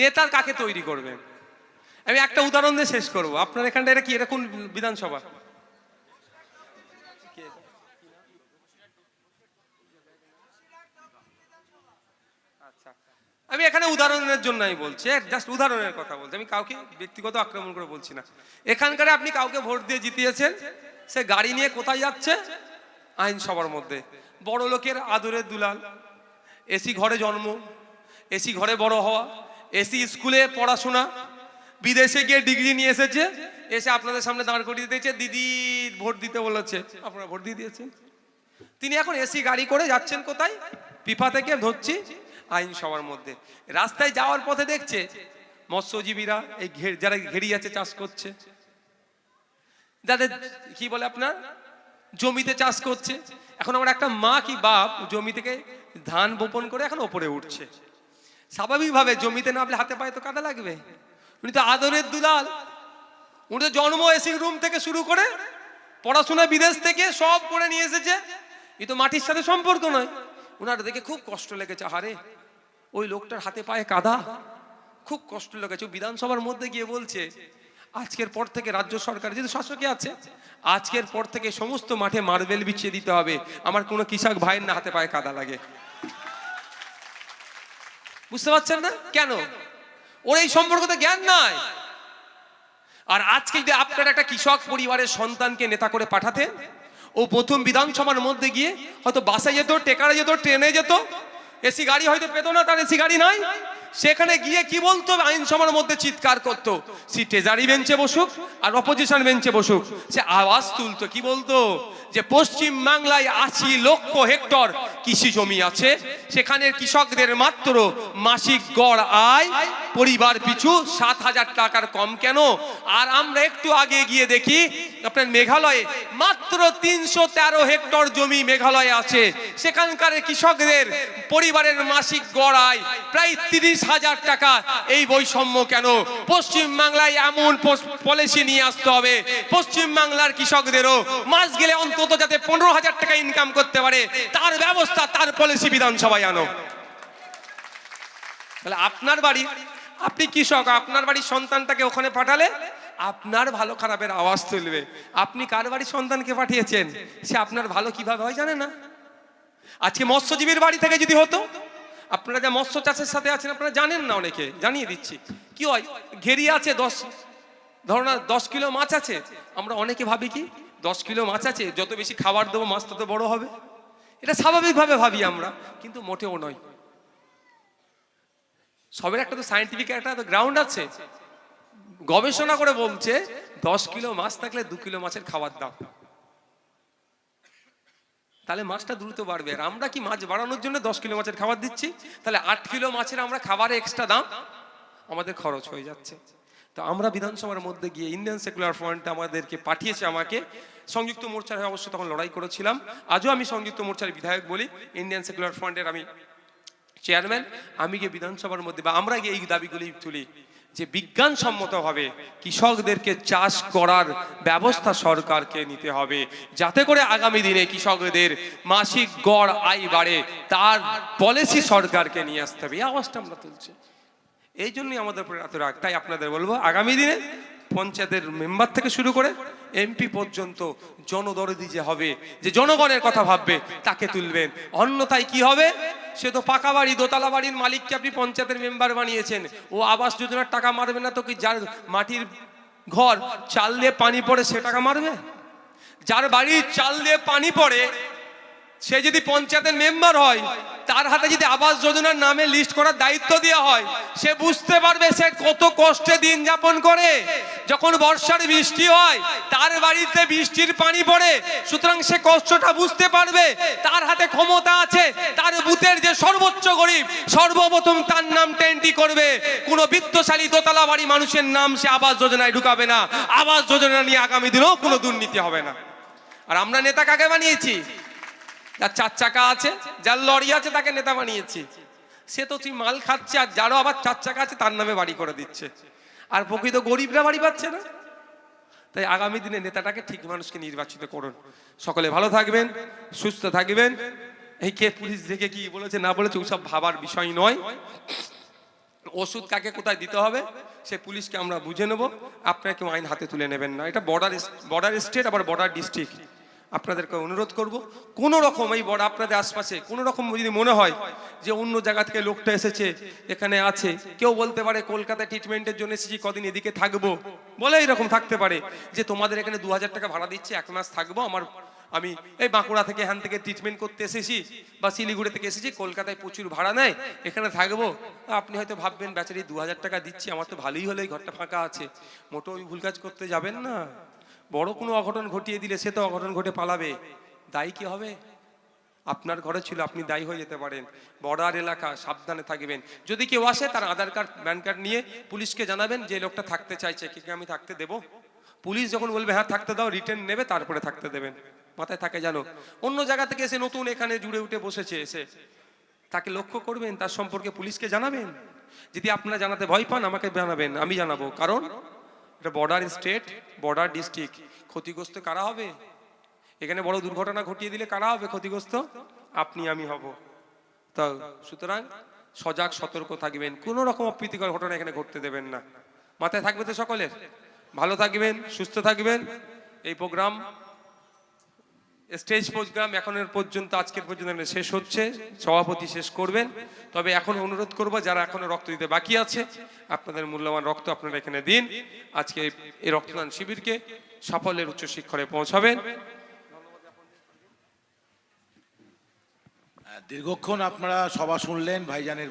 নেতার কাকে তৈরি করবেন? আমি একটা উদাহরণ দিয়ে শেষ করব। আপনার এখানটা এটা কি? এটা কোন বিধানসভা? আচ্ছা। আমি এখানে উদাহরণের জন্য আমি বলছি জাস্ট উদাহরণের কথা বলছি। আমি কাউকে ব্যক্তিগত আক্রমণ করে বলছি না। এখানকার আপনি কাউকে ভোট দিয়ে জিতিয়েছেন, সে গাড়ি নিয়ে কোথায় যাচ্ছে? আইনসভার মধ্যে। বড় লোকের আদরের দুলাল, এসি ঘরে জন্ম, এসি ঘরে বড় হওয়া এসি স্কুলে পড়াশোনা, বিদেশে গিয়ে ডিগ্রি নিয়ে এসেছে, এসে আপনাদের সামনে দাঁড় করিয়ে দিয়েছে, দিদি ভোট দিতে বলেছে। আপনারা ভোট দিয়ে দিয়েছেন। তিনি এখন এসি গাড়ি করে যাচ্ছেন কোথায়? পিপা থেকে ধরছি আইনসভার মধ্যে। রাস্তায় যাওয়ার পথে দেখছে মৎস্যজীবীরা, এই ঘে- যারা ঘেরিয়ে আছে, চাষ করছে। যাদের, কি বলে আপনার? জমিতে চাষ করছে। এখন আমার একটা মা কি বাপ জমি থেকে ধান বপন করে এখন ওপরে উঠছে। স্বাভাবিকভাবে জমিতে নামলে হাতে পায়ে তো কাদা লাগবে। উনি তো আদরের দুলাল। উনি তো জন্ম এসি রুম থেকে শুরু করে পড়াশোনা বিদেশ থেকে সব করে নিয়ে এসেছে। এ তো মাটির সাথে সম্পর্ক নয়। ওনার দেখে খুব কষ্ট লেগেছে। হারে ওই লোকটার হাতে পায়ে কাদা। খুব কষ্ট লেগেছে। বিধানসভার মধ্যে গিয়ে বলছে, আজকের পর থেকে রাজ্য সরকার, যেহেতু শাসকে আছে, আজকের পর থেকে সমস্ত মাঠে মার্বেল বিছিয়ে দিতে হবে। আমার কোনো কৃষক ভাইয়ের না হাতে পায়ে কাদা লাগে। বুঝতে পারছেন না? কেন? ওর এই সম্পর্কতে জ্ঞান নাই। আর আজকে যদি আপনার একটা কৃষক পরিবারের সন্তানকে নেতা করে পাঠাতেন, ও প্রথম বিধানসভার মধ্যে গিয়ে হয়তো বাসে যেত, টেকারে যেত, ট্রেনে যেত এসি গাড়ি হয়তো পেত না, তার এসি গাড়ি নাই। সেখানে গিয়ে কি বলতো? আইনসভার মধ্যে চিৎকার করতো, সে ট্রেজারি বেঞ্চে বসুক আর অপোজিশন বেঞ্চে বসুক। সে আওয়াজ তুলতো, কি বলতো? যে পশ্চিম বাংলায় আশি লক্ষ হেক্টর কৃষি জমি আছে সেখানে কৃষকদের মাত্র মাসিক গড় আয় পরিবার পিছু সাত হাজার টাকার কম কেন? আর আমরা একটু আগে গিয়ে দেখি, আপনার মেঘালয়ে মাত্র তিনশো তেরো হেক্টর জমি মেঘালয়ে আছে। সেখানকার কৃষকদের পরিবারের মাসিক গড়ায় প্রায় তিরিশ হাজার টাকা। এই বৈষম্য কেন? পশ্চিম বাংলায় এমন পলিসি নিয়ে আসতে হবে। পশ্চিম বাংলার কৃষকদেরও মাস গেলে অন্তত যাতে পনেরো হাজার টাকা ইনকাম করতে পারে। তার ব্যবস্থা, তার পলিসি বিধানসভায় আনো। তাহলে আপনার বাড়ি আপনি কৃষক আপনার বাড়ির সন্তানটাকে ওখানে পাঠালে? আপনার ভালো খারাপের আওয়াজ তুলবে। আপনি কার বাড়ির সন্তানকে পাঠিয়েছেন? সে আপনার ভালো কীভাবে হয় জানে না। আজকে মৎস্যজীবীর বাড়ি থেকে যদি হতো, আপনারা যা মৎস্য চাষের সাথে আছেন আপনারা জানেন না অনেকে, জানিয়ে দিচ্ছি। কি হয়? ঘেরি আছে দশ, ধরো দশ কিলো মাছ আছে। আমরা অনেকে ভাবি কি, দশ কিলো মাছ আছে, যত বেশি খাবার দেবো মাছ তত বড় হবে। এটা স্বাভাবিকভাবে ভাবি আমরা, কিন্তু মোটেও নয়। সবের একটা তো সাইন্টিফিক একটা তো গ্রাউন্ড আছে। গবেষণা করে বলছে, দশ কিলো মাছ থাকলে দু কিলো মাছের খাবার দাম তাহলে মাছটা দ্রুত বাড়বে। আর আমরা কি মাছ বাড়ানোর জন্য দশ কিলো মাছের খাবার দিচ্ছি? তাহলে আট কিলো মাছের আমরা খাবারে এক্সট্রা দাম? আমাদের খরচ হয়ে যাচ্ছে। তো আমরা বিধানসভার মধ্যে গিয়ে ইন্ডিয়ান সেকুলার ফ্রন্ট আমাদেরকে পাঠিয়েছে আমাকে। সংযুক্ত মোর্চার হয়ে অবশ্য তখন লড়াই করেছিলাম। আজও আমি সংযুক্ত মোর্চার বিধায়ক বলি। ইন্ডিয়ান সেকুলার ফ্রন্টের আমি চেয়ারম্যান আমি গিয়ে বিধানসভার মধ্যে বা আমরা গিয়ে এই দাবিগুলি তুলি যে বিজ্ঞানসম্মতভাবে কৃষকদেরকে চাষ করার ব্যবস্থা সরকারকে নিতে হবে। যাতে করে আগামী দিনে কৃষকদের মাসিক গড় আয় বাড়ে, তার পলিসি সরকারকে নিয়ে আসতে হবে। এই আওয়াজটা আমরা তুলছি। এই জন্যই আমাদের এত রাগ। তাই আপনাদের বলব, আগামী দিনে পঞ্চায়েতের মেম্বার থেকে শুরু করে এমপি পর্যন্ত জনদরদি যে হবে, যে জনগণের কথা ভাববে, তাকে তুলবেন। অন্যথায় কি হবে? সে তো পাকা বাড়ি, দোতলা বাড়ির মালিককে আপনি পঞ্চায়েতের মেম্বার বানিয়েছেন। ও আবাস যোজনার টাকা মারবে না তো কি যার মাটির ঘর চাল দিয়ে পানি পড়ে সে টাকা মারবে? যার বাড়ির চাল দিয়ে পানি পড়ে সে যদি পঞ্চায়েতের মেম্বার হয়, তার হাতে যদি আবাস যোজনার নামে লিস্ট করার দায়িত্ব দেওয়া হয়, সে বুঝতে পারবে সে কত কষ্টে দিন যাপন করে। যখন বর্ষার বৃষ্টি হয়, তার বাড়িতে বৃষ্টির পানি পড়ে, সুতরাং সে কষ্টটা বুঝতে পারবে। তার হাতে ক্ষমতা আছে, তার বুথের যে সর্বোচ্চ গরিব, সর্বপ্রথম তার নামটা এন্ট্রি করবে। কোনো বিত্তশালী দোতলা বাড়ি মানুষের নাম সে আবাস যোজনায় ঢুকাবে না। আবাস যোজনা নিয়ে আগামী দিনেও কোনো দুর্নীতি হবে না। আর আমরা নেতা কাকে বানিয়েছি? যার চার চাকা আছে, যার লরি আছে তাকে নেতা বানিয়েছি। সে তো তুই মাল খাচ্ছে আর যারও আবার চার চাকা আছে তার নামে বাড়ি করে দিচ্ছে। আর প্রকৃত গরিবরা বাড়ি পাচ্ছে না। তাই আগামী দিনে নেতাটাকে ঠিক মানুষকে নির্বাচিত করুন। সকলে ভালো থাকবেন, সুস্থ থাকবেন। এই কে পুলিশ দেখে কি বলেছে, না বলেছে, ওসব ভাবার বিষয় নয়। ওষুধ কাকে কোথায় দিতে হবে, সে পুলিশকে আমরা বুঝে নেব। আপনারা কেউ আইন হাতে তুলে নেবেন না। এটা বর্ডার বর্ডার স্টেট আবার বর্ডার ডিস্ট্রিক্ট আপনাদেরকে অনুরোধ করব, কোনো রকম এই বড় আপনাদের আশপাশে, কোনো রকম যদি মনে হয় যে অন্য জায়গা থেকে লোকটা এসেছে, এখানে আছে, কেউ বলতে পারে কলকাতায় ট্রিটমেন্টের জন্য এসেছি, কদিন এদিকে থাকব, বলে এরকম থাকতে পারে যে তোমাদের এখানে দু হাজার টাকা ভাড়া দিচ্ছে, এক মাস থাকব, আমার, আমি এই বাঁকুড়া থেকে এখান থেকে ট্রিটমেন্ট করতে এসেছি বা শিলিগুড়ি থেকে এসেছি, কলকাতায় প্রচুর ভাড়া নেয়, এখানে থাকব, আপনি হয়তো ভাববেন, বেচারি দু হাজার টাকা দিচ্ছি, আমার তো ভালোই হলো, এই ঘরটা ফাঁকা আছে মোটো ভুল কাজ করতে যাবেন না। বড় কোনো অঘটন ঘটিয়ে দিলে সে তো অঘটন ঘটে পালাবে। দায়ী কি হবে? আপনার ঘরে ছিল, আপনি দায়ী হয়ে যেতে পারেন। বর্ডার এলাকা, সাবধানে থাকবেন। যদি কেউ আসে, তার আধার কার্ড, প্যান কার্ড নিয়ে পুলিশকে জানাবেন যে লোকটা থাকতে চাইছে, কি আমি থাকতে দেবো। পুলিশ যখন বলবে হ্যাঁ থাকতে দাও, রিটার্ন নেবে, তারপরে থাকতে দেবেন। মাথায় থাকে জানো অন্য জায়গা থেকে এসে নতুন এখানে জুড়ে উঠে বসেছে এসে। তাকে লক্ষ্য করবেন, তার সম্পর্কে পুলিশকে জানাবেন। যদি আপনারা জানাতে ভয় পান, আমাকে জানাবেন, আমি জানাব। কারণ এটা বর্ডার স্টেট বর্ডার ডিস্ট্রিক্ট ক্ষতিগ্রস্ত কারা হবে? এখানে বড় দুর্ঘটনা ঘটিয়ে দিলে কারা হবে ক্ষতিগ্রস্ত? আপনি, আমি হব। তা সুতরাং সজাগ, সতর্ক থাকবেন। কোনো রকম অপ্রীতিকর ঘটনা এখানে ঘটতে দেবেন না। মাথায় থাকবে তো সকলের? ভালো থাকবেন, সুস্থ থাকবেন। এই প্রোগ্রাম স্টেজ প্রোগ্রাম এখনের পর্যন্ত, আজকের পর্যন্ত শেষ হচ্ছে। সভাপতি শেষ করবেন। তবে এখন অনুরোধ করব, যারা এখনও রক্ত দিতে বাকি আছে, আপনাদের মূল্যবান রক্ত আপনারা এখানে দিন। আজকে এই রক্তদান শিবিরকে সাফল্যের উচ্চ শিক্ষরে পৌঁছাবেন। দীর্ঘক্ষণ আপনারা সভা শুনলেন, ভাইজানের